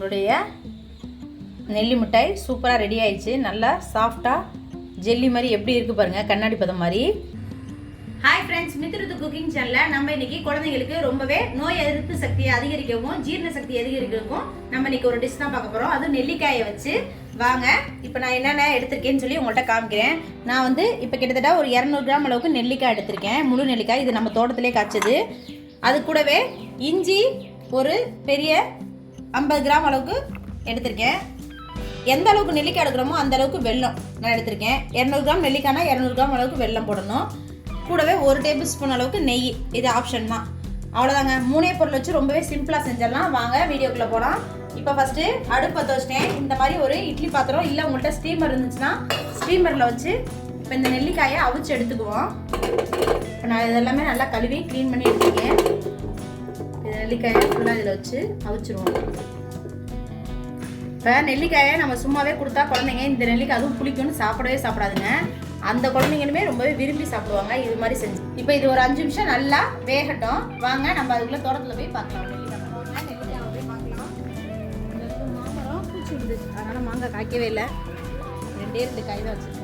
நம்மளுடைய நெல்லி மிட்டாய் சூப்பராக ரெடி ஆயிடுச்சு. நல்லா சாஃப்டாக ஜெல்லி மாதிரி எப்படி இருக்குது பாருங்கள் கண்ணாடி பதம் மாதிரி. ஹாய் ஃப்ரெண்ட்ஸ் மித்ருத்து குக்கிங் சேனலில் நம்ம இன்னைக்கு குழந்தைங்களுக்கு ரொம்பவே நோய் எதிர்ப்பு சக்தியை அதிகரிக்கவும் ஜீரண சக்தி அதிகரிக்கவும் நம்ம இன்னைக்கு ஒரு டிஷ் தான் பார்க்க போகிறோம் அதுவும் நெல்லிக்காயை வச்சு. வாங்க இப்போ நான் என்னென்ன எடுத்திருக்கேன்னு சொல்லி உங்கள்கிட்ட காமிக்கிறேன். நான் வந்து இப்போ கிட்டத்தட்ட ஒரு இரநூறு கிராம் அளவுக்கு நெல்லிக்காய் எடுத்திருக்கேன். முழு நெல்லிக்காய் இது நம்ம தோட்டத்திலே காய்ச்சது. அது கூடவே இஞ்சி ஒரு பெரிய ஐம்பது கிராம் அளவுக்கு எடுத்திருக்கேன். எந்த அளவுக்கு நெல்லிக்காய் எடுக்கிறோமோ அந்த அளவுக்கு வெல்லம் நான் எடுத்திருக்கேன். இரநூறு கிராம் நெல்லிக்காய்னா இரநூறு கிராம் அளவுக்கு வெல்லம் போடணும். கூடவே ஒரு டேபிள் ஸ்பூன் அளவுக்கு நெய் இது ஆப்ஷன் தான். அவ்வளோதாங்க மூணே பொருள் வச்சு ரொம்பவே சிம்பிளாக செஞ்சிடலாம். வாங்க வீடியோக்குள்ளே போகலாம் இப்போ ஃபஸ்ட்டு அடுப்பு பற்ற வச்சிட்டேன். இந்த மாதிரி ஒரு இட்லி பாத்திரம் இல்லை உங்கள்கிட்ட ஸ்டீமர் இருந்துச்சுன்னா ஸ்டீமரில் வச்சு இப்போ இந்த நெல்லிக்காயை அவிச்சு எடுத்துக்குவோம். இப்போ நான் இதெல்லாமே நல்லா கழுவி க்ளீன் பண்ணி எடுத்துருக்கேன். நெல்லிக்காயை ஃபுல்லாக இதில் வச்சு அவிச்சிருவோம். இப்போ நெல்லிக்காயை நம்ம சும்மாவே கொடுத்தா குழந்தைங்க இந்த நெல்லிக்காய் அதுவும் புளிக்கும்னு சாப்பிடவே சாப்பிடாதுங்க. அந்த குழந்தைங்களுமே ரொம்பவே விரும்பி சாப்பிடுவாங்க. இது மாதிரி செஞ்சு இப்போ இது ஒரு அஞ்சு நிமிஷம் நல்லா வேகட்டும். வாங்க நம்ம அதுக்குள்ளே தோட்டத்தில் போய் பார்க்கலாம். மாமரம் பூச்சி விடுது மாங்காய் காய்க்கவே இல்லை. ரெண்டே ரெண்டு காய் தான் வச்சிருக்கோம்.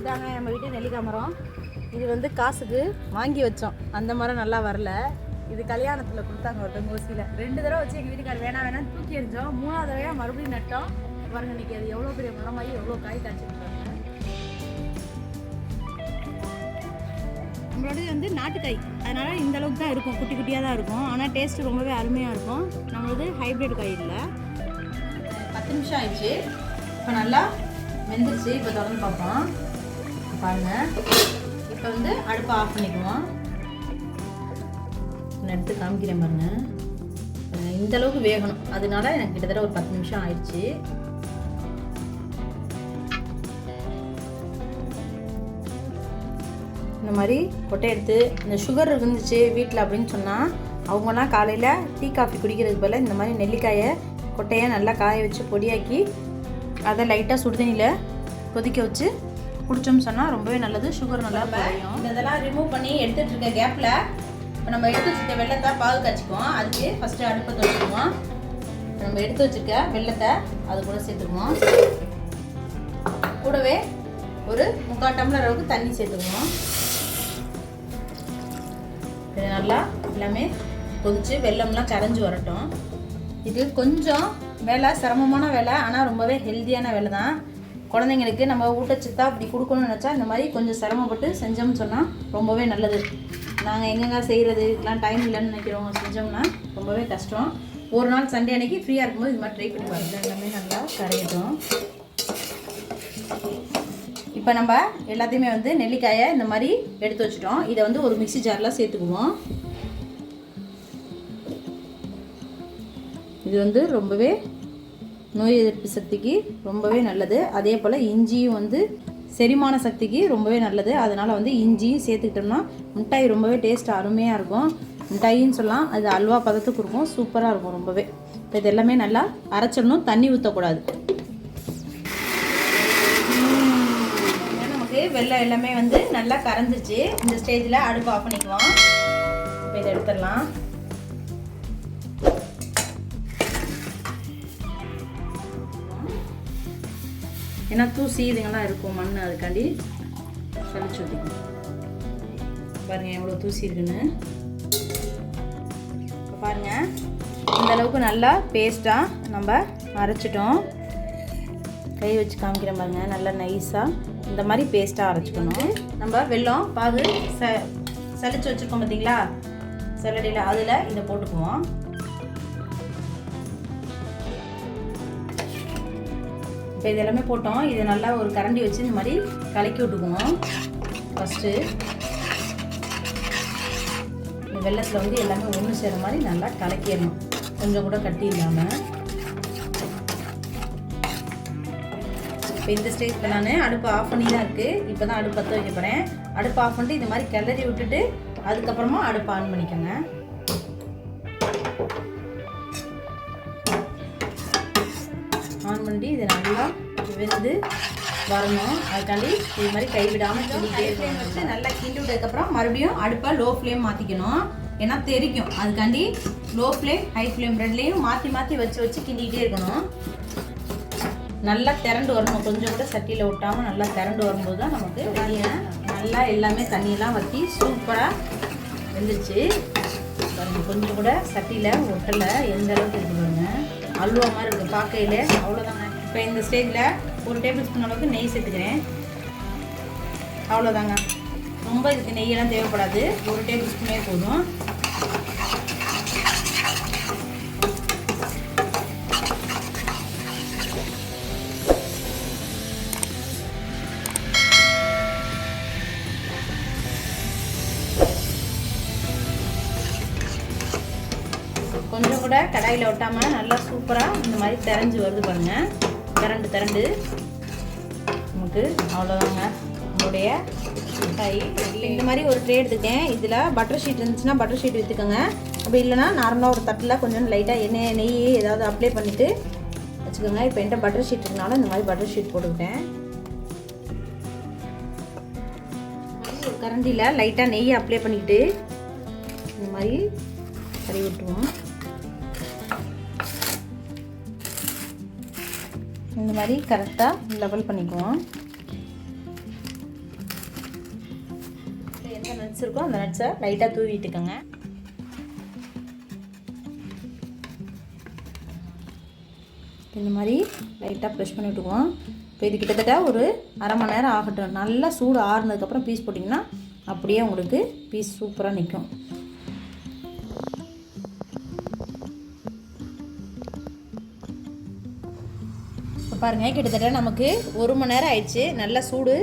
இதாங்க நம்ம வீட்டு நெல்லிக்காய் மரம் இது வந்து காசுக்கு வாங்கி வச்சோம். அந்த மரம் நல்லா வரல. இது கல்யாணத்தில் கொடுத்தாங்க ஒருத்தவங்க ஊசியில். ரெண்டு தடவை வச்சு எங்கள் வீட்டுக்கார் வேணாம் வேணாம் தூக்கி எறிஞ்சோம். மூணாவது தடவையாக மறுபடியும் நட்டோம். பாருங்க இன்னைக்கு அது எவ்வளோ பெரிய மரமாகி எவ்வளோ காய் காய்ச்சிருக்காங்க நம்மளோடது வந்து நாட்டுக்காய். அதனால் இந்த அளவுக்கு தான் இருக்கும். குட்டி குட்டியாக தான் இருக்கும். ஆனால் டேஸ்ட் ரொம்பவே அருமையாக இருக்கும். நம்மளது ஹைப்ரிட் காய் இல்லை. பத்து நிமிஷம் ஆயிடுச்சு. இப்போ நல்லா வெந்துருச்சு. இப்போ தொடர்ந்து பார்ப்போம். பாருங்க. இப்போ வந்து அடுப்பை ஆஃப் பண்ணிக்குவோம். நான் எடுத்து காமிக்கிறேன் பாருங்க. இந்த அளவுக்கு வேகணும். அதனால எனக்கு கிட்டத்தட்ட ஒரு பத்து நிமிஷம் ஆயிடுச்சு. இந்த மாதிரி கொட்டை எடுத்து இந்த சுகர் இருந்துச்சு வீட்டில் அப்படின்னு சொன்னால் அவங்களாம் காலையில் டீ காஃபி குடிக்கிறதுக்கு போல் இந்த மாதிரி நெல்லிக்காயை கொட்டையை நல்லா காய வச்சு பொடியாக்கி அதை லைட்டாக சுடுதண்ணியில் கொதிக்க வச்சு குடிச்சோம்னு சொன்னால் ரொம்பவே நல்லது. சுகர் நல்லா குறையும். இதெல்லாம் ரிமூவ் பண்ணி எடுத்துகிட்டு இருக்க கேப்பில் இப்போ நம்ம எடுத்து வச்சுருக்க வெள்ளத்தை பாகு காய்ச்சிக்குவோம். அதுக்கு ஃபஸ்ட்டு அடுப்பை வச்சுக்குவோம் இப்போ நம்ம எடுத்து வச்சுருக்க வெள்ளத்தை அது கூட சேர்த்துக்குவோம் கூடவே ஒரு முக்கால் டம்ளர் அளவுக்கு தண்ணி சேர்த்துக்குவோம் நல்லா எல்லாமே கொதிச்சு வெள்ளம்லாம் கரைஞ்சி வரட்டும். இது கொஞ்சம் வேலை சிரமமான வேலை ஆனால் ரொம்பவே ஹெல்த்தியான வேலை தான் குழந்தைங்களுக்கு நம்ம ஊட்டச்சத்தா அப்படி கொடுக்கணும்னு நினச்சா இந்த மாதிரி கொஞ்சம் சிரமப்பட்டு செஞ்சோம்னு சொன்னால் ரொம்பவே நல்லது. நாங்கள் எங்கெங்க செய்கிறது இதெல்லாம் டைம் இல்லைன்னு நினைக்கிறவங்க செஞ்சோம்னா ரொம்பவே கஷ்டம். ஒரு நாள் சண்டே அன்னைக்கு ஃப்ரீயாக இருக்கும்போது இது மாதிரி ட்ரை பண்ணி பாருங்க. எல்லாமே நல்லா கரையிட்டோம். இப்போ நம்ம எல்லாத்தையுமே வந்து நெல்லிக்காயை இந்த மாதிரி எடுத்து வச்சுட்டோம். இதை வந்து ஒரு மிக்ஸி ஜாரில் சேர்த்துக்குவோம். இது வந்து ரொம்பவே நோய் எதிர்ப்பு சக்திக்கு ரொம்பவே நல்லது. அதே போல் இஞ்சியும் வந்து செரிமான சக்திக்கு ரொம்பவே நல்லது. அதனால் வந்து இஞ்சியும் சேர்த்துக்கிட்டோம்னா மிட்டாய் ரொம்பவே டேஸ்ட் அருமையாக இருக்கும். மிட்டாயின்னு சொல்லலாம். அது அல்வா பதத்துக்கு இருக்கும் சூப்பராக இருக்கும் ரொம்பவே. இப்போ இது எல்லாமே நல்லா அரைச்சிடணும். தண்ணி ஊற்றக்கூடாது நமக்கு வெள்ளம் எல்லாமே வந்து நல்லா கரைஞ்சிச்சு இந்த ஸ்டேஜில் அடுப்பு ஆஃப் பண்ணிக்குவோம். இப்போ இதை எடுத்துடலாம். ஏன்னா தூசி இதுங்கெல்லாம் இருக்கும் மண் அதுக்காண்டி சளிச்சு ஊற்றிக்கணும் பாருங்கள் எவ்வளோ தூசி இருக்குன்னு. பாருங்கள் இந்த அளவுக்கு நல்லா பேஸ்ட்டாக நம்ம அரைச்சிட்டோம். கை வச்சு காமிக்கிறேன் பாருங்க நல்லா நைஸாக இந்த மாதிரி பேஸ்ட்டாக அரைச்சிக்கணும். நம்ம வெல்லம் பாகு ச சளிச்சு வச்சுருக்கோம் பார்த்தீங்களா சல்லடியில் அதில் இதை போட்டுக்குவோம். இப்போ இது எல்லாமே போட்டோம். இதை நல்லா ஒரு கரண்டி வச்சு இந்த மாதிரி கலக்கி விட்டுக்குவோம். ஃபஸ்ட்டு இந்த வெள்ளத்தில் வந்து எல்லாமே ஒன்று சேர மாதிரி நல்லா கலக்கிடணும். கொஞ்சம் கூட கட்டி இல்லாமல் இப்போ இந்த ஸ்டேஜில் நான் அடுப்பு ஆஃப் பண்ணி தான் இருக்குது இப்போ தான் அடுப்பு பற்ற வைக்க போகிறேன் அடுப்பு ஆஃப் பண்ணிட்டு இந்த மாதிரி கிளறி விட்டுட்டு அதுக்கப்புறமா அடுப்பு ஆன் பண்ணிக்கோங்க. நல்லா வெந்து வரணும். அதுக்காண்டி இது மாதிரி கைவிடாமல் கிண்டிகிட்டே இருக்கணும். வச்சு நல்லா கிண்டி விட்டதுக்கப்புறம் மறுபடியும் அடுப்பை லோ ஃப்ளேம் மாற்றிக்கணும் ஏன்னா தெரிக்கும் அதுக்காண்டி லோ ஃப்ளேம் ஹை ஃப்ளேம் ரெண்டுலேயும் மாற்றி மாற்றி வச்சு வச்சு கிண்டிக்கிட்டே இருக்கணும். நல்லா திரண்டு வரணும். கொஞ்சம் கூட சட்டியில் ஒட்டாமல் நல்லா திரண்டு வரும்போது தான் நமக்கு வெளியே நல்லா எல்லாமே தண்ணியெல்லாம் வற்றி சூப்பராக வெந்துருச்சு. பாருங்க கொஞ்சம் கூட சட்டியில் ஒட்டலை. எந்த அளவுக்கு இருக்கு பாருங்க. அல்வா மாதிரி இருக்குது பார்க்கையில அவ்வளோதாங்க இப்போ இந்த ஸ்டேஜில் ஒரு டேபிள் ஸ்பூன் அளவுக்கு நெய் சேர்த்துக்கிறேன். அவ்வளோதாங்க. ரொம்ப இதுக்கு நெய்யெல்லாம் தேவைப்படாது. ஒரு டேபிள் ஸ்பூனே போதும். கொஞ்சம் கூட கடாயில் ஒட்டாமல் நல்லா சூப்பராக இந்த மாதிரி தெரிஞ்சு வருது பாருங்கள் திரண்டு திரண்டு. நமக்கு அவ்வளோதாங்க உங்களுடைய மிட்டாய் இந்த மாதிரி ஒரு ட்ரே எடுத்துக்கிட்டேன் இதில் பட்டர் ஷீட் இருந்துச்சுன்னா பட்டர் ஷீட் எடுத்துக்கோங்க. அப்படி இல்லைன்னா நார்மலாக ஒரு தட்டில் கொஞ்சம் லைட்டாக எண்ணெய் நெய் ஏதாவது அப்ளை பண்ணிவிட்டு வச்சுக்கோங்க. இப்போ என்கிட்ட பட்டர் ஷீட் இருக்கனால இந்த மாதிரி பட்டர் ஷீட் போட்டுக்கிட்டேன். கரண்டியில் லைட்டாக நெய் அப்ளை பண்ணிக்கிட்டு இந்த மாதிரி கறி விட்டுருவோம். இந்த மாதிரி கரெக்டாக லெவல் பண்ணிக்குவோம். எந்த நட்ஸ் இருக்கோ அந்த நட்ஸை லைட்டாக தூவி விட்டுக்கோங்க. இந்த மாதிரி லைட்டாக ப்ரெஷ் பண்ணி விட்டுக்குவோம். இப்போ இது கிட்டத்தட்ட ஒரு அரை மணி நேரம் ஆகட்டும். நல்லா சூடு ஆறுனதுக்கப்புறம் பீஸ் போட்டிங்கன்னா அப்படியே உங்களுக்கு பீஸ் சூப்பராக நிற்கும் பாருங்கள் கிட்டத்தட்ட நமக்கு ஒரு மணி நேரம் ஆயிடுச்சு. நல்லா சூடு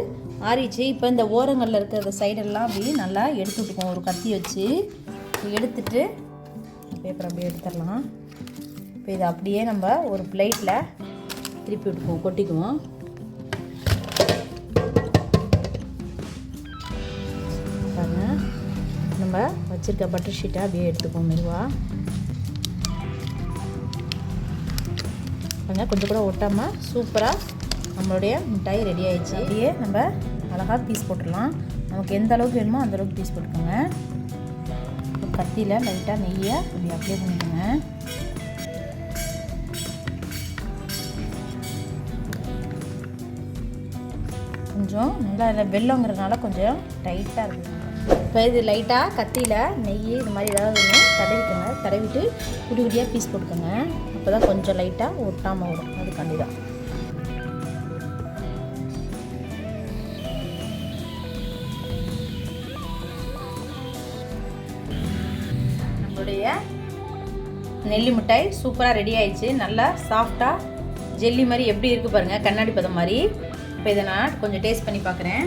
ஆறிச்சு இப்போ இந்த ஓரங்களில் இருக்கிற சைடெல்லாம் அப்படி நல்லா எடுத்து விட்டுக்குவோம். ஒரு கத்தி வச்சு எடுத்துட்டு பேப்பர் அப்படியே எடுத்துடலாம். இப்போ இதை அப்படியே நம்ம ஒரு பிளேட்டில் திருப்பி விட்டுக்குவோம் கொட்டிக்குவோம். நம்ம வச்சுருக்க பட்டர் ஷீட்டை அப்படியே எடுத்துக்குவோம் மெதுவாக கொஞ்சம் கொஞ்சம் கூட ஒட்டாமல் சூப்பராக நம்மளுடைய மிட்டாய் ரெடி ஆயிடுச்சு. அப்படியே நம்ம அழகாக பீஸ் போட்டுடலாம். நமக்கு எந்த அளவுக்கு வேணுமோ அந்த அளவுக்கு பீஸ் போட்டுக்கோங்க. கத்தியில் லைட்டாக நெய்யை அப்படி அப்ளை பண்ணிக்கோங்க. கொஞ்சம் நல்லா இதில் வெள்ளங்கிறதுனால கொஞ்சம் டைட்டாக இருக்கும் இப்போ இது லைட்டாக கத்தியில் நெய் இது மாதிரி ஏதாவது ஒன்று தடவிக்கோங்க. தடவிட்டு குடி குடியாக பீஸ் போட்டுக்கோங்க. அப்போ தான் கொஞ்சம் லைட்டாக ஒட்டாமல் வரும் அதுக்காண்டி தான் நம்மளுடைய நெல்லி மிட்டாய் சூப்பராக ரெடி ஆயிடுச்சு. நல்லா சாஃப்டாக ஜெல்லி மாதிரி எப்படி இருக்குது பாருங்கள் கண்ணாடி பதம் மாதிரி. இப்போ இதை நான் கொஞ்சம் டேஸ்ட் பண்ணி பார்க்குறேன்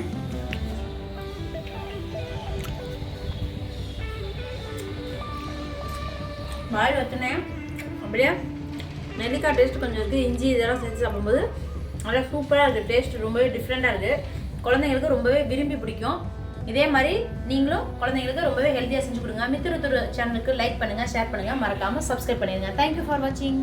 வாய் வச்சுனேன் அப்படியே? நெல்லிக்காய் டேஸ்ட் கொஞ்சம் இருக்குது இஞ்சி இதெல்லாம் செஞ்சு சாப்பிடும்போது நல்லா சூப்பராக இருக்குது டேஸ்ட் ரொம்பவே டிஃப்ரெண்ட்டாக இருக்குது குழந்தைங்களுக்கு ரொம்பவே விரும்பி பிடிக்கும். இதே மாதிரி நீங்களும் குழந்தைங்களுக்கு ரொம்பவே ஹெல்த்தியாக செஞ்சு கொடுங்க. மித்திருத்துரு சேனலுக்கு லைக் பண்ணுங்கள் ஷேர் பண்ணுங்கள் மறக்காமல் சப்ஸ்கிரைப் பண்ணிடுங்க. தேங்க்யூ ஃபார் வாட்சிங்